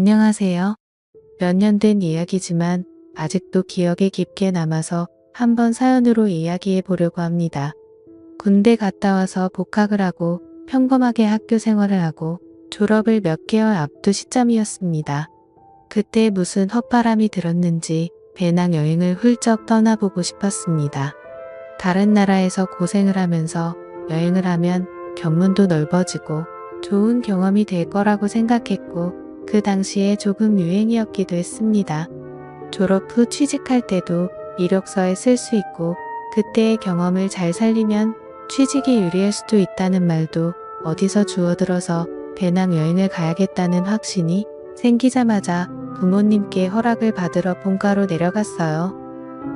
안녕하세요. 몇 년 된 이야기지만 아직도 기억에 깊게 남아서 한번 사연으로 이야기해 보려고 합니다. 군대 갔다 와서 복학을 하고 평범하게 학교 생활을 하고 졸업을 몇 개월 앞둔 시점이었습니다. 그때 무슨 헛바람이 들었는지 배낭 여행을 훌쩍 떠나보고 싶었습니다. 다른 나라에서 고생을 하면서 여행을 하면 견문도 넓어지고 좋은 경험이 될 거라고 생각했고 그 당시에 조금 유행이었기도 했습니다. 졸업 후 취직할 때도 이력서에 쓸 수 있고 그때의 경험을 잘 살리면 취직에 유리할 수도 있다는 말도 어디서 주워들어서 배낭 여행을 가야겠다는 확신이 생기자마자 부모님께 허락을 받으러 본가로 내려갔어요.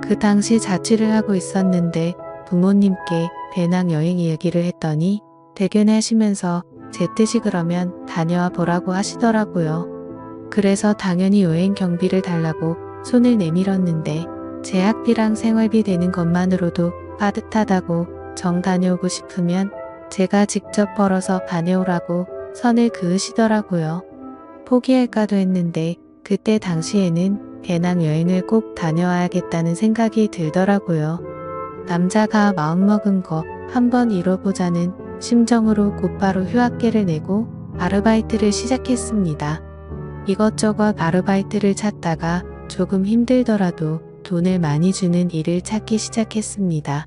그 당시 자취를 하고 있었는데 부모님께 배낭 여행 이야기를 했더니 대견하시면서 제 뜻이 그러면 다녀와 보라고 하시더라고요. 그래서 당연히 여행 경비를 달라고 손을 내밀었는데 제 학비랑 생활비 되는 것만으로도 빠듯하다고 정 다녀오고 싶으면 제가 직접 벌어서 다녀오라고 선을 그으시더라고요. 포기할까도 했는데 그때 당시에는 배낭 여행을 꼭 다녀와야겠다는 생각이 들더라고요. 남자가 마음먹은 거 한번 이뤄보자는 심정으로 곧바로 휴학계를 내고 아르바이트를 시작했습니다. 이것저것 아르바이트를 찾다가 조금 힘들더라도 돈을 많이 주는 일을 찾기 시작했습니다.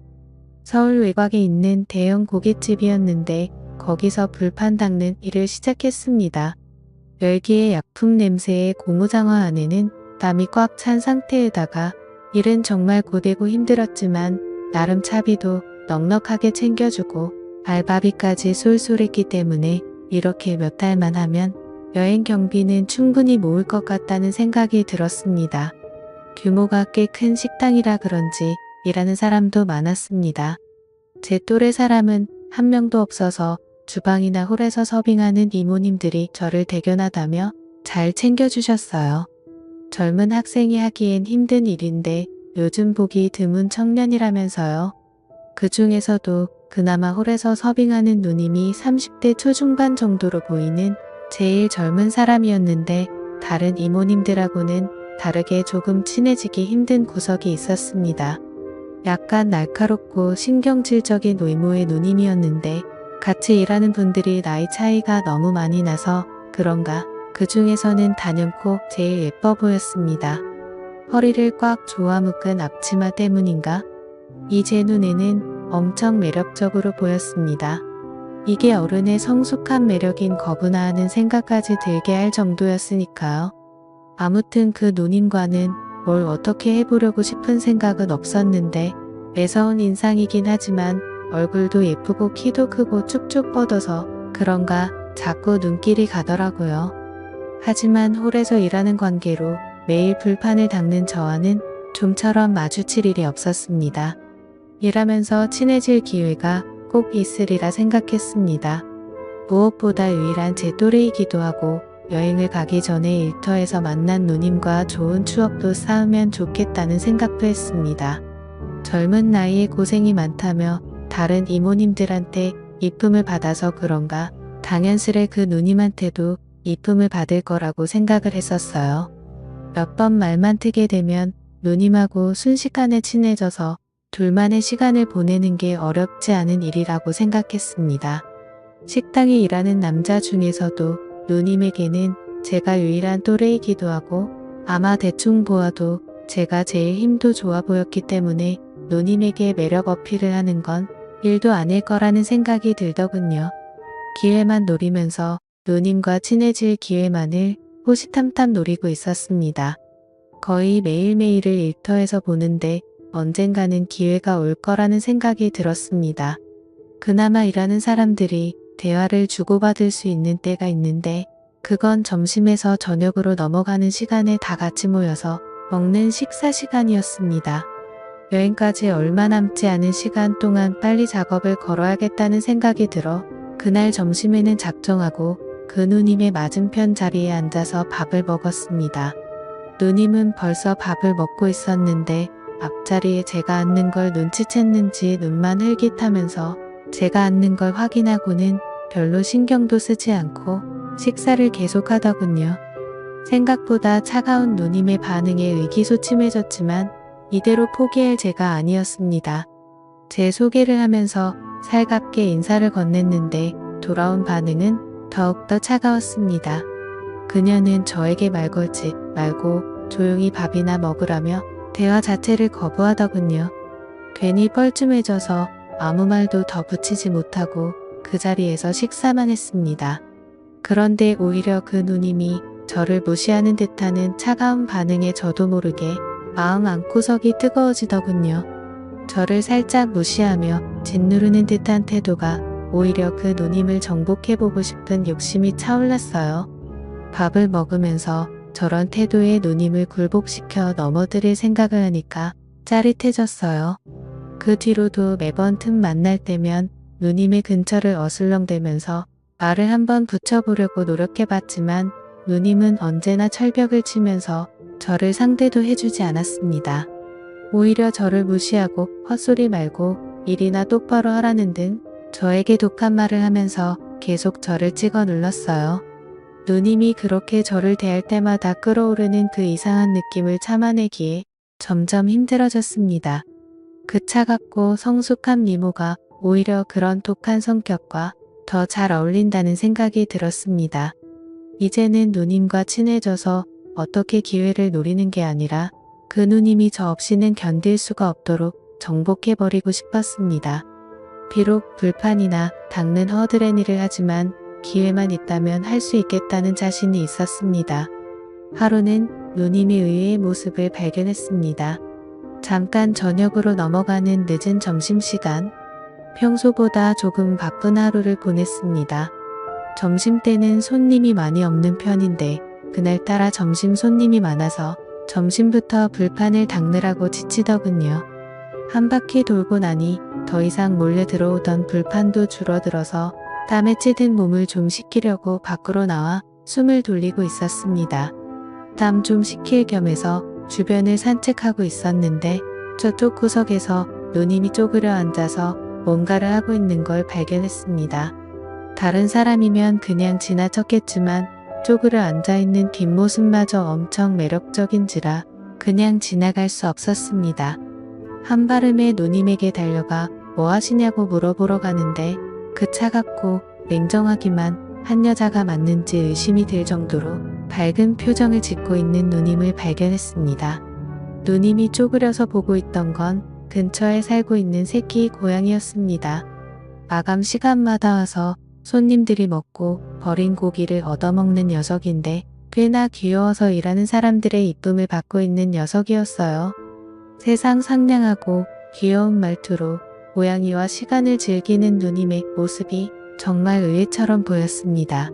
서울 외곽에 있는 대형 고깃집이었는데 거기서 불판 닦는 일을 시작했습니다. 열기의 약품 냄새에 고무장화 안에는 땀이 꽉 찬 상태에다가 일은 정말 고되고 힘들었지만 나름 차비도 넉넉하게 챙겨주고 알바비까지 쏠쏠했기 때문에 이렇게 몇 달만 하면 여행 경비는 충분히 모을 것 같다는 생각이 들었습니다. 규모가 꽤 큰 식당이라 그런지 일하는 사람도 많았습니다. 제 또래 사람은 한 명도 없어서 주방이나 홀에서 서빙하는 이모님들이 저를 대견하다며 잘 챙겨주셨어요. 젊은 학생이 하기엔 힘든 일인데 요즘 보기 드문 청년이라면서요. 그 중에서도 그나마 홀에서 서빙하는 누님이 30대 초중반 정도로 보이는 제일 젊은 사람이었는데 다른 이모님들하고는 다르게 조금 친해지기 힘든 구석이 있었습니다. 약간 날카롭고 신경질적인 외모의 누님이었는데 같이 일하는 분들이 나이 차이가 너무 많이 나서 그런가 그 중에서는 단연코 제일 예뻐 보였습니다. 허리를 꽉 조아 묶은 앞치마 때문인가? 이 제 눈에는 엄청 매력적으로 보였습니다. 이게 어른의 성숙한 매력인 거구나 하는 생각까지 들게 할 정도였으니까요. 아무튼 그 누님과는 뭘 어떻게 해보려고 싶은 생각은 없었는데 매서운 인상이긴 하지만 얼굴도 예쁘고 키도 크고 쭉쭉 뻗어서 그런가 자꾸 눈길이 가더라고요. 하지만 홀에서 일하는 관계로 매일 불판을 닦는 저와는 좀처럼 마주칠 일이 없었습니다. 일하면서 친해질 기회가 꼭 있으리라 생각했습니다. 무엇보다 유일한 제 또래이기도 하고 여행을 가기 전에 일터에서 만난 누님과 좋은 추억도 쌓으면 좋겠다는 생각도 했습니다. 젊은 나이에 고생이 많다며 다른 이모님들한테 이쁨을 받아서 그런가 당연스레 그 누님한테도 이쁨을 받을 거라고 생각을 했었어요. 몇 번 말만 트게 되면 누님하고 순식간에 친해져서 둘만의 시간을 보내는 게 어렵지 않은 일이라고 생각했습니다. 식당에 일하는 남자 중에서도 누님에게는 제가 유일한 또래이기도 하고 아마 대충 보아도 제가 제일 힘도 좋아 보였기 때문에 누님에게 매력 어필을 하는 건 일도 아닐 거라는 생각이 들더군요. 기회만 노리면서 누님과 친해질 기회만을 호시탐탐 노리고 있었습니다. 거의 매일매일을 일터에서 보는데 언젠가는 기회가 올 거라는 생각이 들었습니다. 그나마 일하는 사람들이 대화를 주고받을 수 있는 때가 있는데 그건 점심에서 저녁으로 넘어가는 시간에 다 같이 모여서 먹는 식사 시간이었습니다. 여행까지 얼마 남지 않은 시간 동안 빨리 작업을 걸어야겠다는 생각이 들어 그날 점심에는 작정하고 그 누님의 맞은편 자리에 앉아서 밥을 먹었습니다. 누님은 벌써 밥을 먹고 있었는데 앞자리에 제가 앉는 걸 눈치챘는지 눈만 흘깃하면서 제가 앉는 걸 확인하고는 별로 신경도 쓰지 않고 식사를 계속하더군요. 생각보다 차가운 누님의 반응에 의기소침해졌지만 이대로 포기할 제가 아니었습니다. 제 소개를 하면서 살갑게 인사를 건넸는데 돌아온 반응은 더욱더 차가웠습니다. 그녀는 저에게 말 걸지 말고 조용히 밥이나 먹으라며 대화 자체를 거부하더군요. 괜히 뻘쭘해져서 아무 말도 더 붙이지 못하고 그 자리에서 식사만 했습니다. 그런데 오히려 그 누님이 저를 무시하는 듯하는 차가운 반응에 저도 모르게 마음 안구석이 뜨거워지더군요. 저를 살짝 무시하며 짓누르는 듯한 태도가 오히려 그 누님을 정복해보고 싶은 욕심이 차올랐어요. 밥을 먹으면서 저런 태도에 누님을 굴복시켜 넘어뜨릴 생각을 하니까 짜릿해졌어요. 그 뒤로도 매번 틈 만날 때면 누님의 근처를 어슬렁대면서 말을 한번 붙여보려고 노력해봤지만 누님은 언제나 철벽을 치면서 저를 상대도 해주지 않았습니다. 오히려 저를 무시하고 헛소리 말고 일이나 똑바로 하라는 등 저에게 독한 말을 하면서 계속 저를 찍어 눌렀어요. 누님이 그렇게 저를 대할 때마다 끌어오르는 그 이상한 느낌을 참아내기에 점점 힘들어졌습니다. 그 차갑고 성숙한 미모가 오히려 그런 독한 성격과 더 잘 어울린다는 생각이 들었습니다. 이제는 누님과 친해져서 어떻게 기회를 노리는 게 아니라 그 누님이 저 없이는 견딜 수가 없도록 정복해버리고 싶었습니다. 비록 불판이나 닦는 일을 하지만 기회만 있다면 할 수 있겠다는 자신이 있었습니다. 하루는 누님의 의외의 모습을 발견했습니다. 잠깐 저녁으로 넘어가는 늦은 점심시간, 평소보다 조금 바쁜 하루를 보냈습니다. 점심때는 손님이 많이 없는 편인데 그날따라 점심 손님이 많아서 점심부터 불판을 닦느라고 지치더군요. 한 바퀴 돌고 나니 더 이상 몰려 들어오던 불판도 줄어들어서 땀에 찌든 몸을 좀 식히려고 밖으로 나와 숨을 돌리고 있었습니다. 땀 좀 식힐 겸해서 주변을 산책하고 있었는데 저쪽 구석에서 누님이 쪼그려 앉아서 뭔가를 하고 있는 걸 발견했습니다. 다른 사람이면 그냥 지나쳤겠지만 쪼그려 앉아있는 뒷모습마저 엄청 매력적인지라 그냥 지나갈 수 없었습니다. 한 발음에 누님에게 달려가 뭐 하시냐고 물어보러 가는데 그 차갑고 냉정하기만 한 여자가 맞는지 의심이 들 정도로 밝은 표정을 짓고 있는 누님을 발견했습니다. 누님이 쪼그려서 보고 있던 건 근처에 살고 있는 새끼 고양이였습니다. 마감 시간마다 와서 손님들이 먹고 버린 고기를 얻어먹는 녀석인데 꽤나 귀여워서 일하는 사람들의 이쁨을 받고 있는 녀석이었어요. 세상 상냥하고 귀여운 말투로 고양이와 시간을 즐기는 누님의 모습이 정말 의외처럼 보였습니다.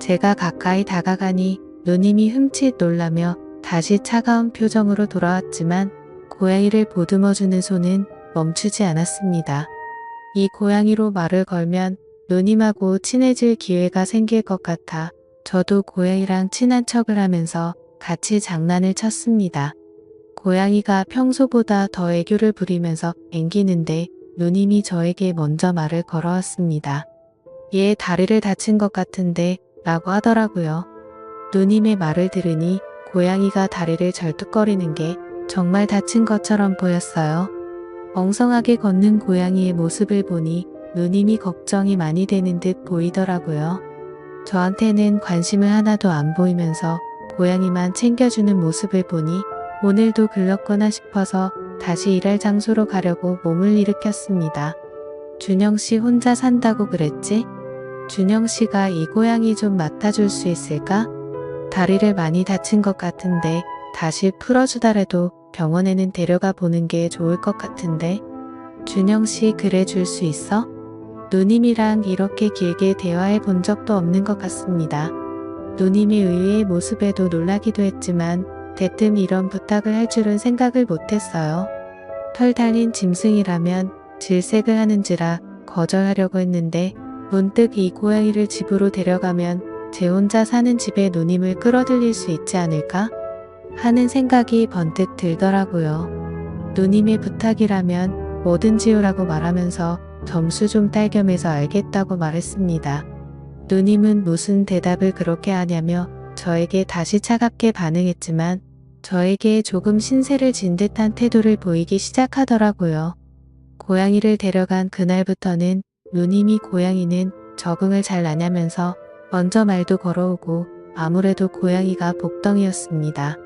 제가 가까이 다가가니 누님이 흠칫 놀라며 다시 차가운 표정으로 돌아왔지만 고양이를 보듬어주는 손은 멈추지 않았습니다. 이 고양이로 말을 걸면 누님하고 친해질 기회가 생길 것 같아 저도 고양이랑 친한 척을 하면서 같이 장난을 쳤습니다. 고양이가 평소보다 더 애교를 부리면서 앵기는데 누님이 저에게 먼저 말을 걸어왔습니다. 얘 다리를 다친 것 같은데 라고 하더라고요. 누님의 말을 들으니 고양이가 다리를 절뚝거리는 게 정말 다친 것처럼 보였어요. 엉성하게 걷는 고양이의 모습을 보니 누님이 걱정이 많이 되는 듯 보이더라고요. 저한테는 관심을 하나도 안 보이면서 고양이만 챙겨주는 모습을 보니 오늘도 글렀구나 싶어서 다시 일할 장소로 가려고 몸을 일으켰습니다. 준영 씨 혼자 산다고 그랬지? 준영 씨가 이 고양이 좀 맡아줄 수 있을까? 다리를 많이 다친 것 같은데 다시 풀어주더라도 병원에는 데려가 보는 게 좋을 것 같은데. 준영 씨 그래 줄 수 있어? 누님이랑 이렇게 길게 대화해 본 적도 없는 것 같습니다. 누님의 의외의 모습에도 놀라기도 했지만 대뜸 이런 부탁을 할 줄은 생각을 못했어요. 털 달린 짐승이라면 질색을 하는지라 거절하려고 했는데 문득 이 고양이를 집으로 데려가면 제 혼자 사는 집에 누님을 끌어들일 수 있지 않을까? 하는 생각이 번뜩 들더라고요. 누님의 부탁이라면 뭐든지 요라고 말하면서 점수 좀 딸겸해서 알겠다고 말했습니다. 누님은 무슨 대답을 그렇게 하냐며 저에게 다시 차갑게 반응했지만 저에게 조금 신세를 진 듯한 태도를 보이기 시작하더라고요. 고양이를 데려간 그날부터는 누님이 고양이는 적응을 잘 하냐면서 먼저 말도 걸어오고 아무래도 고양이가 복덩이였습니다.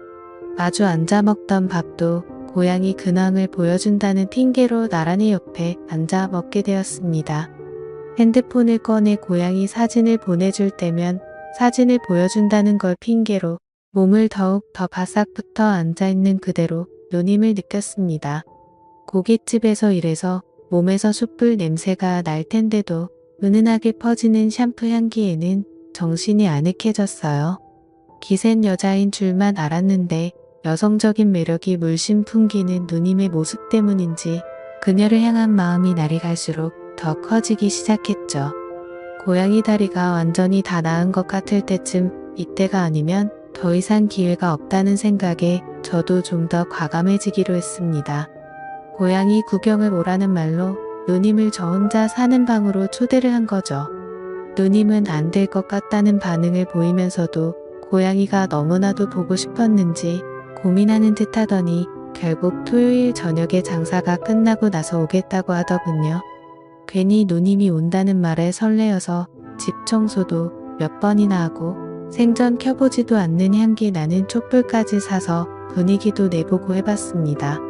마주 앉아 먹던 밥도 고양이 근황을 보여준다는 핑계로 나란히 옆에 앉아 먹게 되었습니다. 핸드폰을 꺼내 고양이 사진을 보내줄 때면 사진을 보여준다는 걸 핑계로 몸을 더욱 더 바싹 붙어 앉아있는 그대로 누님을 느꼈습니다. 고깃집에서 일해서 몸에서 숯불 냄새가 날 텐데도 은은하게 퍼지는 샴푸 향기에는 정신이 아늑해졌어요. 기센 여자인 줄만 알았는데 여성적인 매력이 물씬 풍기는 누님의 모습 때문인지 그녀를 향한 마음이 날이 갈수록 더 커지기 시작했죠. 고양이 다리가 완전히 다 나은 것 같을 때쯤 이때가 아니면 더 이상 기회가 없다는 생각에 저도 좀 더 과감해지기로 했습니다. 고양이 구경을 오라는 말로 누님을 저 혼자 사는 방으로 초대를 한 거죠. 누님은 안 될 것 같다는 반응을 보이면서도 고양이가 너무나도 보고 싶었는지 고민하는 듯 하더니 결국 토요일 저녁에 장사가 끝나고 나서 오겠다고 하더군요. 괜히 누님이 온다는 말에 설레어서 집 청소도 몇 번이나 하고 생전 켜보지도 않는 향기 나는 촛불까지 사서 분위기도 내보고 해봤습니다.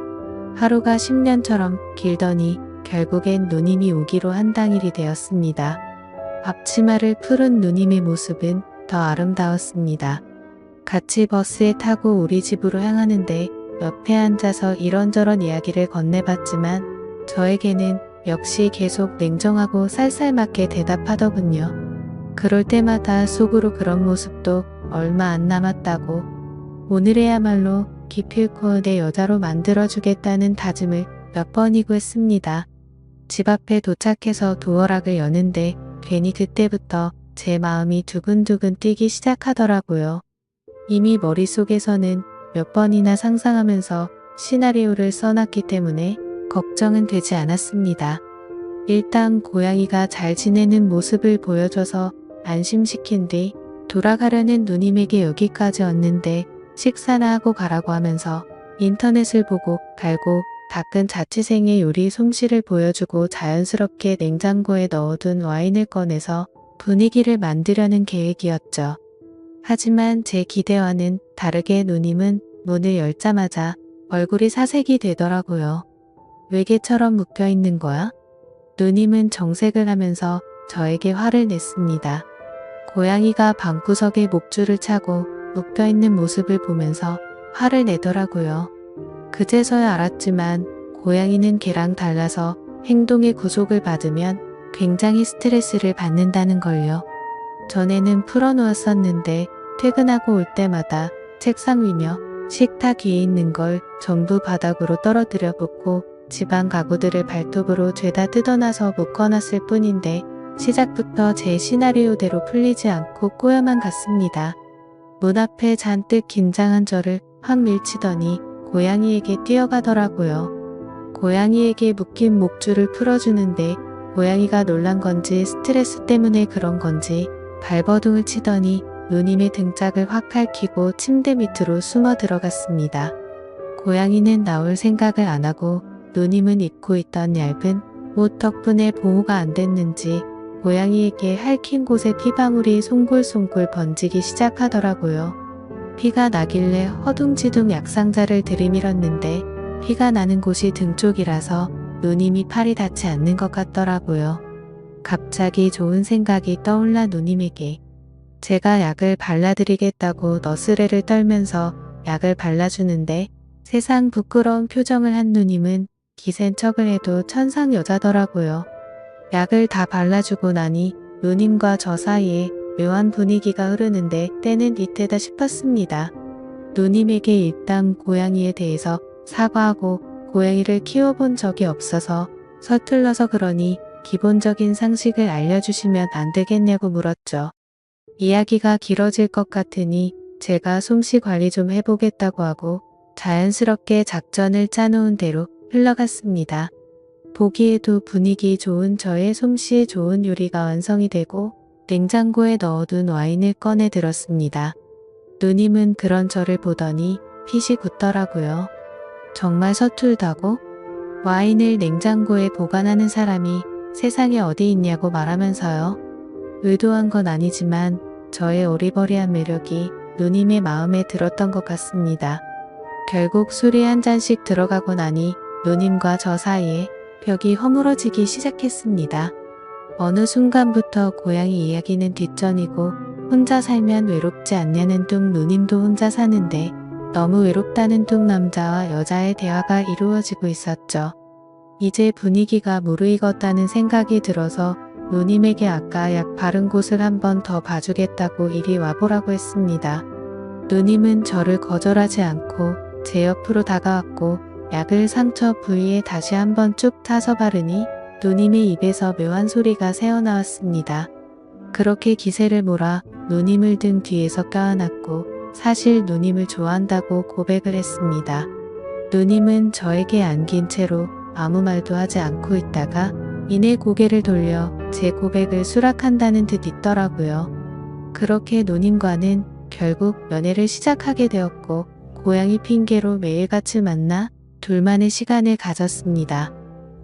하루가 10년처럼 길더니 결국엔 누님이 오기로 한 당일이 되었습니다. 앞치마를 푸른 누님의 모습은 더 아름다웠습니다. 같이 버스에 타고 우리 집으로 향하는데 옆에 앉아서 이런저런 이야기를 건네봤지만 저에게는 역시 계속 냉정하고 쌀쌀맞게 대답하더군요. 그럴 때마다 속으로 그런 모습도 얼마 안 남았다고 오늘에야말로 기필코 내 여자로 만들어주겠다는 다짐을 몇 번이고 했습니다. 집 앞에 도착해서 도어락을 여는데 괜히 그때부터 제 마음이 두근두근 뛰기 시작하더라고요. 이미 머릿속에서는 몇 번이나 상상하면서 시나리오를 써놨기 때문에 걱정은 되지 않았습니다. 일단 고양이가 잘 지내는 모습을 보여줘서 안심시킨 뒤 돌아가려는 누님에게 여기까지 왔는데 식사나 하고 가라고 하면서 인터넷을 보고 갈고 닦은 자취생의 요리 솜씨를 보여주고 자연스럽게 냉장고에 넣어둔 와인을 꺼내서 분위기를 만들려는 계획이었죠. 하지만 제 기대와는 다르게 누님은 문을 열자마자 얼굴이 사색이 되더라고요. 외계처럼 묶여 있는 거야? 누님은 정색을 하면서 저에게 화를 냈습니다. 고양이가 방구석에 목줄을 차고 묶여 있는 모습을 보면서 화를 내더라고요. 그제서야 알았지만 고양이는 개랑 달라서 행동의 구속을 받으면 굉장히 스트레스를 받는다는 걸요. 전에는 풀어놓았었는데 퇴근하고 올 때마다 책상 위며 식탁 위에 있는 걸 전부 바닥으로 떨어뜨려 붓고 집안 가구들을 발톱으로 죄다 뜯어놔서 묶어놨을 뿐인데 시작부터 제 시나리오대로 풀리지 않고 꼬여만 갔습니다. 문 앞에 잔뜩 긴장한 저를 확 밀치더니 고양이에게 뛰어가더라고요. 고양이에게 묶인 목줄을 풀어주는데 고양이가 놀란 건지 스트레스 때문에 그런 건지 발버둥을 치더니 누님의 등짝을 확 핥히고 침대 밑으로 숨어 들어갔습니다. 고양이는 나올 생각을 안 하고 누님은 입고 있던 얇은 옷 덕분에 보호가 안 됐는지 고양이에게 핥힌 곳에 피방울이 송골송골 번지기 시작하더라고요. 피가 나길래 허둥지둥 약상자를 들이밀었는데 피가 나는 곳이 등 쪽이라서 누님이 팔이 닿지 않는 것 같더라고요. 갑자기 좋은 생각이 떠올라 누님에게 제가 약을 발라드리겠다고 너스레를 떨면서 약을 발라주는데 세상 부끄러운 표정을 한 누님은 기센 척을 해도 천상 여자더라고요. 약을 다 발라주고 나니 누님과 저 사이에 묘한 분위기가 흐르는데 때는 이때다 싶었습니다. 누님에게 일단 고양이에 대해서 사과하고 고양이를 키워본 적이 없어서 서툴러서 그러니 기본적인 상식을 알려주시면 안 되겠냐고 물었죠. 이야기가 길어질 것 같으니 제가 솜씨 관리 좀 해보겠다고 하고 자연스럽게 작전을 짜놓은 대로 흘러갔습니다. 보기에도 분위기 좋은 저의 솜씨에 좋은 요리가 완성이 되고 냉장고에 넣어둔 와인을 꺼내 들었습니다. 누님은 그런 저를 보더니 핏이 굳더라고요. 정말 서툴다고? 와인을 냉장고에 보관하는 사람이 세상에 어디 있냐고 말하면서요. 의도한 건 아니지만 저의 오리버리한 매력이 누님의 마음에 들었던 것 같습니다. 결국 술이 한 잔씩 들어가고 나니 누님과 저 사이에 벽이 허물어지기 시작했습니다. 어느 순간부터 고양이 이야기는 뒷전이고 혼자 살면 외롭지 않냐는 뚱 누님도 혼자 사는데 너무 외롭다는 뚱 남자와 여자의 대화가 이루어지고 있었죠. 이제 분위기가 무르익었다는 생각이 들어서 누님에게 아까 약 바른 곳을 한번 더 봐주겠다고 이리 와보라고 했습니다. 누님은 저를 거절하지 않고 제 옆으로 다가왔고 약을 상처 부위에 다시 한번 쭉 타서 바르니 누님의 입에서 묘한 소리가 새어나왔습니다. 그렇게 기세를 몰아 누님을 등 뒤에서 껴안았고 사실 누님을 좋아한다고 고백을 했습니다. 누님은 저에게 안긴 채로 아무 말도 하지 않고 있다가 이내 고개를 돌려 제 고백을 수락한다는 듯 있더라고요. 그렇게 누님과는 결국 연애를 시작하게 되었고 고양이 핑계로 매일같이 만나 둘만의 시간을 가졌습니다.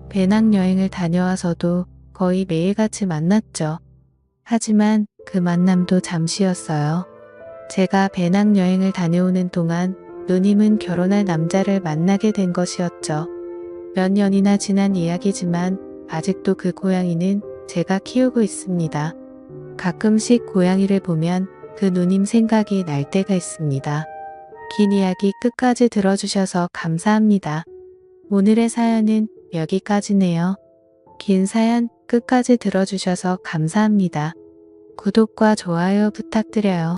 배낭여행을 다녀와서도 거의 매일같이 만났죠. 하지만 그 만남도 잠시였어요. 제가 배낭여행을 다녀오는 동안 누님은 결혼할 남자를 만나게 된 것이었죠. 몇 년이나 지난 이야기지만 아직도 그 고양이는 제가 키우고 있습니다. 가끔씩 고양이를 보면 그 누님 생각이 날 때가 있습니다. 긴 이야기 끝까지 들어주셔서 감사합니다. 오늘의 사연은 여기까지네요. 긴 사연 끝까지 들어주셔서 감사합니다. 구독과 좋아요 부탁드려요.